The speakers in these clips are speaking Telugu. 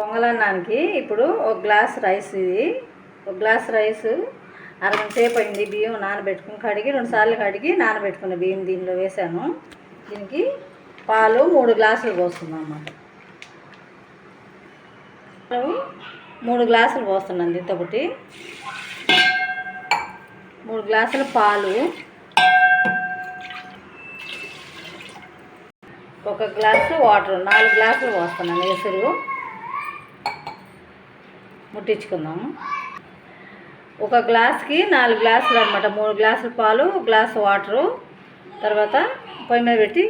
పొంగలన్నానికి ఇప్పుడు ఒక గ్లాస్ రైస్ ఇది. ఒక గ్లాస్ రైస్ అరగంట సేపు అయింది బియ్యం నానబెట్టుకుని కడిగి రెండు సార్లు కడిగి నానబెట్టుకున్న బియ్యం దీనిలో వేసాను. దీనికి పాలు మూడు గ్లాసులు పోస్తున్నాం అన్నమాట. మూడు గ్లాసులు పోస్తున్నాను దీంతో ఒకటి. మూడు గ్లాసుల పాలు. ఒక గ్లాసు వాటర్ నాలుగు గ్లాసులు పోస్తున్నాను ఎసురు. ముట్టించుకుందాము. ఒక గ్లాస్కి నాలుగు గ్లాసులు అనమాట మూడు గ్లాసులు పాలు గ్లాస్ గ్లాసు వాటరు తర్వాత పొయ్యి మీద పెట్టి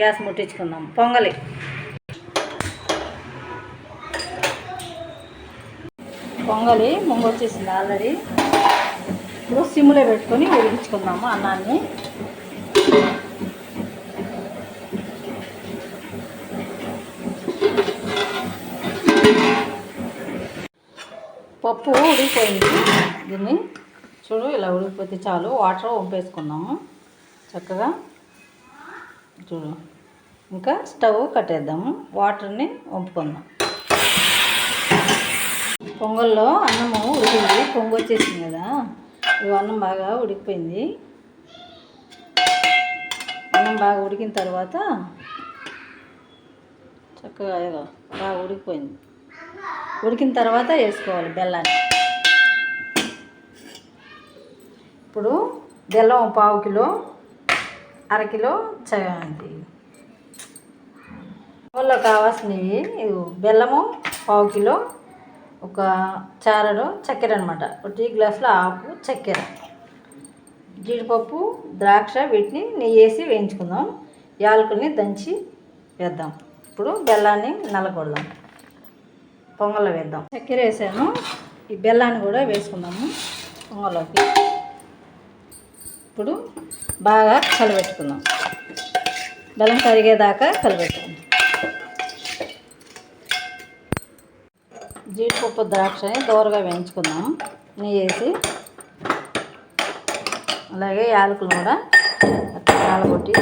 గ్యాస్ ముట్టించుకుందాం పొంగలి. పొంగలి ముంగొచ్చేసింది ఆల్రెడీ. ఇప్పుడు సిమ్లో పెట్టుకొని ఉడికించుకుందాము అన్నాన్ని. పప్పు ఉడికిపోయింది దీన్ని చూడు ఇలా ఉడికిపోతే చాలు. వాటర్ వంపేసుకుందాము చక్కగా చూడు. ఇంకా స్టవ్ కట్టేద్దాము. వాటర్ని వంపుకుందాం పొంగల్లో అన్నము ఉడికింది. పొంగు వచ్చేసింది కదా. ఇవి అన్నం బాగా ఉడికిపోయింది. అన్నం బాగా ఉడికిన తర్వాత చక్కగా బాగా ఉడికిపోయింది. ఉడికిన తర్వాత వేసుకోవాలి బెల్లాన్ని. ఇప్పుడు బెల్లం పావు కిలో అరకిలో చది ఊళ్ళో కావాల్సినవి బెల్లము పావు కిలో ఒక చారడు చక్కెర అనమాట ఒక టీ గ్లాసులో ఆపు చక్కెర. జీడిపప్పు ద్రాక్ష వీటిని నెయ్యి వేసి వేయించుకుందాం. యాలకుల్ని దంచి వేద్దాం. ఇప్పుడు బెల్లాన్ని నలగొడదాం పొంగల్లో వేద్దాం. చక్కెర వేసాను. ఈ బెల్లాన్ని కూడా వేసుకుందాము పొంగల్లోకి. ఇప్పుడు బాగా కలబెట్టుకుందాం. బెల్లం కరిగేదాకా కలబెట్టుకుందాం. జీడిపప్పు ద్రాక్షని దోరగా వేయించుకుందాం. నెయ్యి వేసి అలాగే యాలకులు కూడా కాలగొట్టి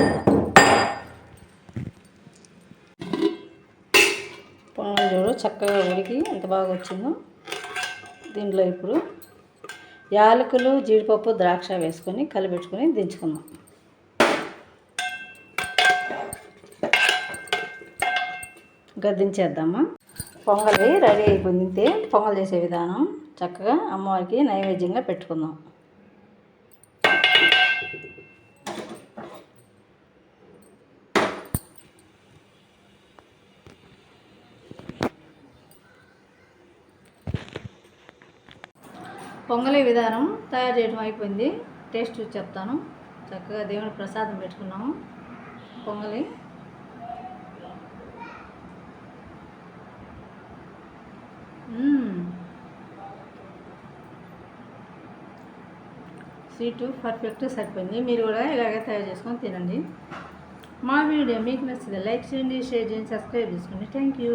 చక్కగా ఉడికి ఎంత బాగా వచ్చిందో దీంట్లో ఇప్పుడు యాలకులు జీడిపప్పు ద్రాక్ష వేసుకొని కలిపెట్టుకొని దించుకుందాం. ఇంకా దించేద్దామా? పొంగలి రెడీ అయిపోయింది. పొంగల్ చేసే విధానం చక్కగా అమ్మవారికి నైవేద్యంగా పెట్టుకుందాం. పొంగలి విధానం తయారు చేయడం అయిపోయింది. టేస్ట్ చూసి చెప్తాను. చక్కగా దేవుని ప్రసాదం పెట్టుకున్నాము. పొంగలి. స్వీటు పర్ఫెక్ట్ సరిపోయింది. మీరు కూడా ఇలాగే తయారు చేసుకొని తినండి. మా వీడియో మీకు నచ్చితే లైక్ చేయండి షేర్ చేయండి సబ్స్క్రైబ్ చేసుకోండి. Thank you.